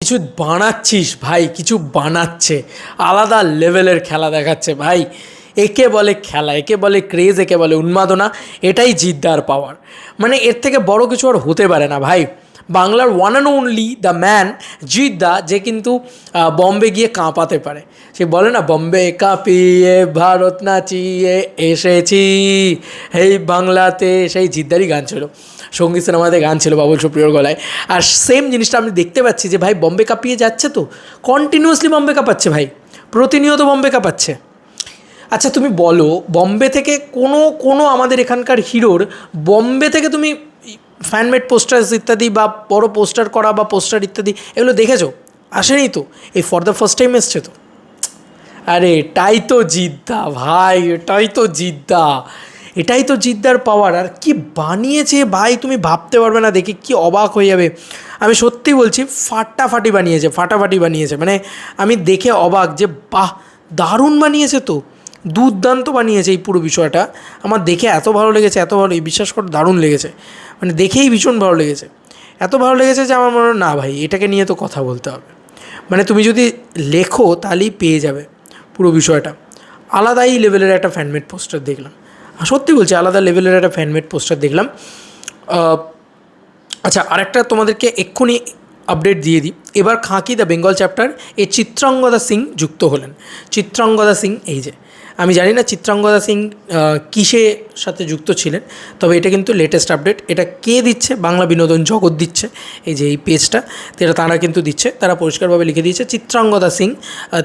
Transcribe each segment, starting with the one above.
কিছু বানাচ্ছিস ভাই, কিছু বানাচ্ছে। আলাদা লেভেলের খেলা দেখাচ্ছে ভাই। একে বলে খেলা, একে বলে ক্রেজ একে বলে উন্মাদনা, এটাই জিদ্দার পাওয়ার মানে এর থেকে বড় কিছু আর হতে পারে না ভাই। বাংলার one and only the man Jeddah যে কিন্তু বম্বে গিয়ে কাঁপাতে পারে। সে বলে না, বম্বে কাঁপিয়ে, ভারত নাচিয়ে এসেছি। এই বাংলাতে সেই জিদ্দারই গান ছিল। সংগীত সিনেমাতে গান ছিল বাবুল সুপ্রিয়র গলায়। আর সেম জিনিসটা আমি দেখতে পাচ্ছি যে, ভাই, বম্বে কাঁপিয়ে যাচ্ছে তো? কন্টিনিউয়াসলি বম্বে কাঁপাচ্ছে, ভাই। প্রতিনিয়ত বম্বে কাঁপাচ্ছে। আচ্ছা তুমি বলো, বম্বে থেকে কোনো কোনো আমাদের এখানকার হিরোর বম্বে থেকে তুমি ফ্যানমেড পোস্টার্স ইত্যাদি বা বড় পোস্টার করা বা পোস্টার ইত্যাদি, এগুলো দেখেছ? আসেনি তো? এই ফর দ্য ফার্স্ট টাইম এসছে তো। আরে, এটাই তো জিদ্দা ভাই, এটাই তো জিদ্দা। এটাই তো জিদ্দার পাওয়ার আর কি বানিয়েছে ভাই, তুমি ভাবতে পারবে না, দেখে কি অবাক হয়ে যাবে। আমি সত্যি বলছি, ফাটাফাটি বানিয়েছে ফাটাফাটি বানিয়েছে। মানে আমি দেখে অবাক যে, বাহ, দারুণ বানিয়েছে তো। দুর্দান্ত বানিয়েছে এই পুরো বিষয়টা। আমার দেখে এত ভালো লেগেছে, এত ভালো, এই বিশ্বাস করে, দারুণ লেগেছে। মানে দেখেই ভীষণ ভালো লেগেছে। এত ভালো লেগেছে যে আমার মনে হয়, না ভাই, এটাকে নিয়ে তো কথা বলতে হবে। মানে তুমি যদি লেখো, তাহলেই পেয়ে যাবে পুরো বিষয়টা। আলাদাই লেভেলের একটা ফ্যানমেড পোস্টার দেখলাম। সত্যি বলছি, আলাদা লেভেলের একটা ফ্যানমেড পোস্টার দেখলাম। আচ্ছা আরেকটা তোমাদেরকে এক্ষুনি আপডেট দিয়ে দিই। এবার খাঁকি দ্য বেঙ্গল চ্যাপ্টার এ চিত্রাঙ্গদা সিং যুক্ত হলেন। চিত্রাঙ্গদা সিং, এই যে আমি জানি না চিত্রাঙ্গদা সিং কিসে সাথে যুক্ত ছিলেন, তবে এটা কিন্তু লেটেস্ট আপডেট এটা কে দিচ্ছে? বাংলা বিনোদন জগৎ দিচ্ছে, এই যে এই পেজটা এটা তারা কিন্তু দিচ্ছে, তারা পরিষ্কারভাবে লিখে দিয়েছে, চিত্রাঙ্গদা সিং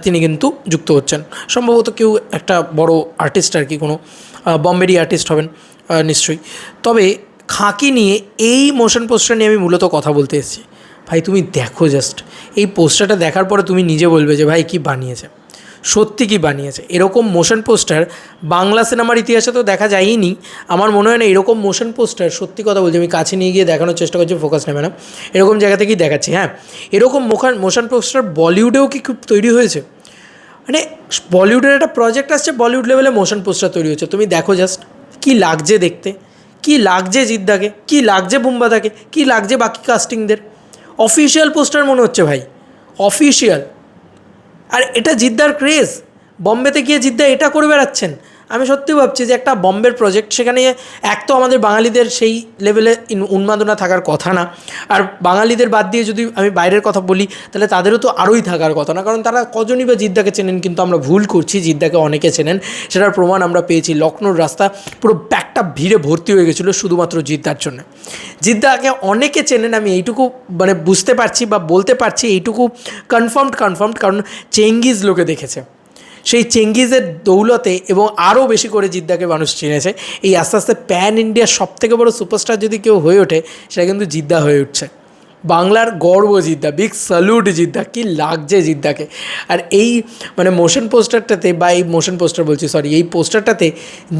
তিনি কিন্তু যুক্ত হচ্ছেন। সম্ভবত কেউ একটা বড় আর্টিস্ট আর কি, কোনো বম্বেরই আর্টিস্ট হবেন নিশ্চয়ই। তবে খাঁকি নিয়ে এই মোশন পোস্টার নিয়ে আমি মূলত কথা বলতে এসেছি। ভাই, তুমি দেখো জাস্ট এই পোস্টারটা দেখার পরে তুমি নিজে বলবে যে, ভাই, কি বানিয়েছে? সত্যি কি বানিয়েছে? এরকম মোশন পোস্টার বাংলা সিনেমার ইতিহাসে তো দেখা যায়নি আমার মনে হয় না এরকম মোশন পোস্টার সত্যি কথা বলছি, আমি কাছে নিয়ে গিয়ে দেখানোর চেষ্টা করছি ফোকাস নেবে না। এরকম জায়গা থেকেই দেখাচ্ছি হ্যাঁ। এরকম মোশন মোশন পোস্টার বলিউডেও কি খুব তৈরি হয়েছে? মানে বলিউডের একটা প্রজেক্ট আসছে, বলিউড লেভেলে মোশন পোস্টার তৈরি হচ্ছে তুমি দেখো জাস্ট কি লাগছে দেখতে, কি লাগছে জিদ্দাকে, কি লাগছে বুম্বাদাকে, কি লাগছে বাকি কাস্টিংদের অফিসিয়াল পোস্টার মনে হচ্ছে ভাই অফিসিয়াল আর এটা জিদ্দার ক্রেজ বম্বেতে গিয়ে জিদ্দা এটা করে বেড়াচ্ছেন। আমি সত্যি ভাবছি যে একটা বম্বের প্রজেক্ট সেখানে এক তো আমাদের বাঙালিদের সেই লেভেলে উন্মাদনা থাকার কথা না। আর বাঙালিদের বাদ দিয়ে যদি আমি বাইরের কথা বলি, তাহলে তাদেরও তো আরোই থাকার কথা না। কারণ তারা কজনই বা জিদ্দাকে চেনেন কিন্তু আমরা ভুল করছি, জিদ্দাকে অনেকে চেনেন। সেটার প্রমাণ আমরা পেয়েছি লখনৌর রাস্তা পুরো ব্যাগটা ভিড়ে ভর্তি হয়ে গেছিল শুধুমাত্র জিদ্দার জন্য। জিদ্দাকে অনেকে চেনেন, আমি এইটুকু মানে বুঝতে পারছি বা বলতে পারছি, এইটুকু কনফার্মড কনফার্মড কারণ চেঙ্গিজ লোকে দেখেছে। সেই চেঙ্গিজের দৌলতে এবং আরও বেশি করে জিদ্দাকে মানুষ চিনেছে। এই আস্তে আস্তে প্যান ইন্ডিয়ার সব থেকে বড় সুপারস্টার যদি কেউ হয়ে ওঠে, সেটা কিন্তু জিদ্দা হয়ে উঠছে। বাংলার গর্ব জিদ্দা, বিগ স্যালুট জিদ্দা, কি লাগছে জিদ্দাকে। আর এই মানে মোশন পোস্টারটাতে বা এই মোশন পোস্টার বলছি সরি এই পোস্টারটাতে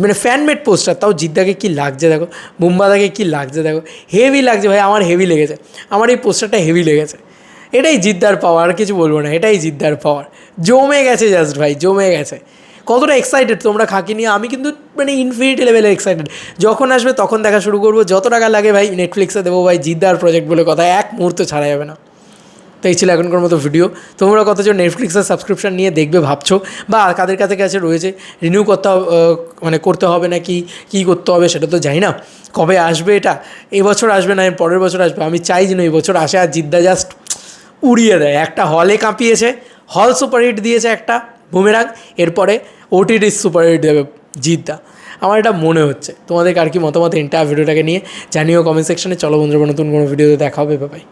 মানে ফ্যানমেড পোস্টার, তাও জিদ্দাকে কি লাগছে দেখো, মুম্বাদাকে কি লাগছে দেখো হেভি লাগছে ভাই, আমার হেভি লেগেছে। আমার এই পোস্টারটা হেভি লেগেছে। এটাই জিদ্দার পাওয়ার আর কিছু বলব না, এটাই জিদ্দার পাওয়ার জমে গেছে জাস্ট ভাই, জমে গেছে। কতটা এক্সাইটেড তোমরা খাকি নিয়ে, আমি কিন্তু মানে ইনফিনিটি লেভেলে এক্সাইটেড যখন আসবে তখন দেখা শুরু করব, যত টাকা লাগে ভাই নেটফ্লিক্সে দেবো ভাই, জিদ্দার প্রজেক্ট বলে কথা, এক মুহূর্ত ছাড়া যাবে না। তো এই ছিল এখনকার মতো ভিডিও তোমরা কতজন নেটফ্লিক্সের সাবস্ক্রিপশন নিয়ে দেখবে ভাবছ, বা কাদের কাছে কাছে রয়েছে রিনিউ করতে মানে করতে হবে না কি কী করতে হবে সেটা তো জানি না। কবে আসবে এটা? এবছর আসবে না পরের বছর আসবে, আমি চাই যেন এই বছর আসে, আর জিদ্দা জাস্ট উড়িয়ে দেয়। একটা হলে কাঁপিয়েছে হল সুপারহিট দিয়েছে একটা বুমেরাং এরপরে ওটিটি সুপারহিট দেবে জিদ্দা। আমার এটা মনে হচ্ছে। তোমাদের আর কি মতামত? এন্টায়ার ভিডিওটাকে নিয়ে জানিও কমেন্ট সেকশনে চলো বন্ধুরা, নতুন কোনো ভিডিওতে দেখা হবে। বাই